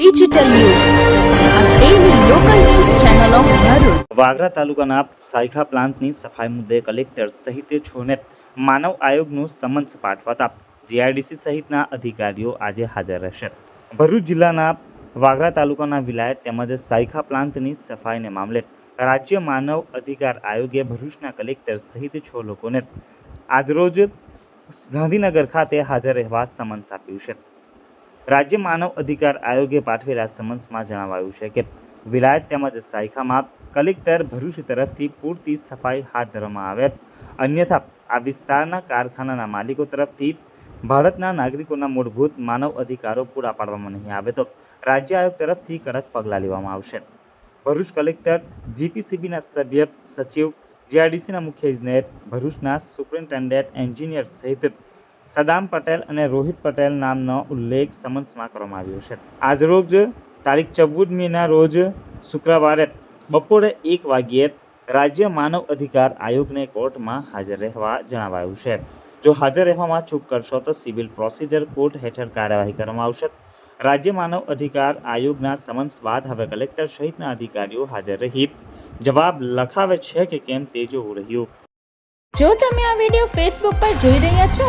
Digital. Vagra તાલુકાના સાયખા પ્લાન્ટની સફાઈ મુદ્દે કલેક્ટર સહિત છોને માનવ આયોગનું સમન્સ પાઠવતા જીઆઈડીસી સહિતના અધિકારીઓ આજે હાજર રહેશે ભરૂચ જિલ્લાના વાગરા તાલુકાના વિલાયત તેમજ સાયખા પ્લાન્ટની સફાઈને મામલે રાજ્ય માનવ અધિકાર આયોગે ભરૂચના કલેક્ટર સહિત છ લોકોને આજરોજ ગાંધીનગર ખાતે હાજર રહેવા સમન્સ આપ્યું છે રાજ્ય માનવ અધિકાર આયોગે પાઠવેલા સમન્સમાં જણાવાયું છે કે વિલાયત તેમજ સાયખામાં કલેક્ટર ભરૂચ તરફથી પૂરતી સફાઈ હાથ ધરવામાં આવે. અન્યથા, આ વિસ્તારના કારખાનાના માલિકો તરફથી ભારતના નાગરિકોના મૂળભૂત માનવ અધિકારો પૂરા પાડવામાં નહીં આવે તો રાજ્ય આયોગ તરફથી કડક પગલાં લેવામાં આવશે. ભરૂચ કલેક્ટર, જીપીસીબીના સભ્ય, સચિવ, જીઆરડીસીના મુખ્ય ઇજનેર, ભરૂચના સુપ્રિન્ટેન્ડન્ટ એન્જિનિયર સહિત સદામ પટેલ અને રોહિત પટેલ નામનો ઉલ્લેખ સમન્સમાં કરવામાં આવ્યો છે. આજરોજ તારીખ ચૌદમીના રોજ શુક્રવારે બપોરે એક વાગ્યે રાજ્ય માનવ અધિકાર આયોગને કોર્ટમાં હાજર રહેવા જણાવાયું છે. જો હાજર રહેવામાં ચૂક કરશો તો સિવિલ પ્રોસિજર કોર્ટ હેઠળ કાર્યવાહી કરવામાં આવશે. રાજ્ય માનવ અધિકાર આયોગના સમન્સ બાદ હવે કલેક્ટર સહિતના અધિકારીઓ હાજર રહી. જવાબ લખાવે છે કે કેમ તે જોવું રહ્યું. જો તમે આ વીડિયો ફેસબુક પર જોઈ રહ્યા છો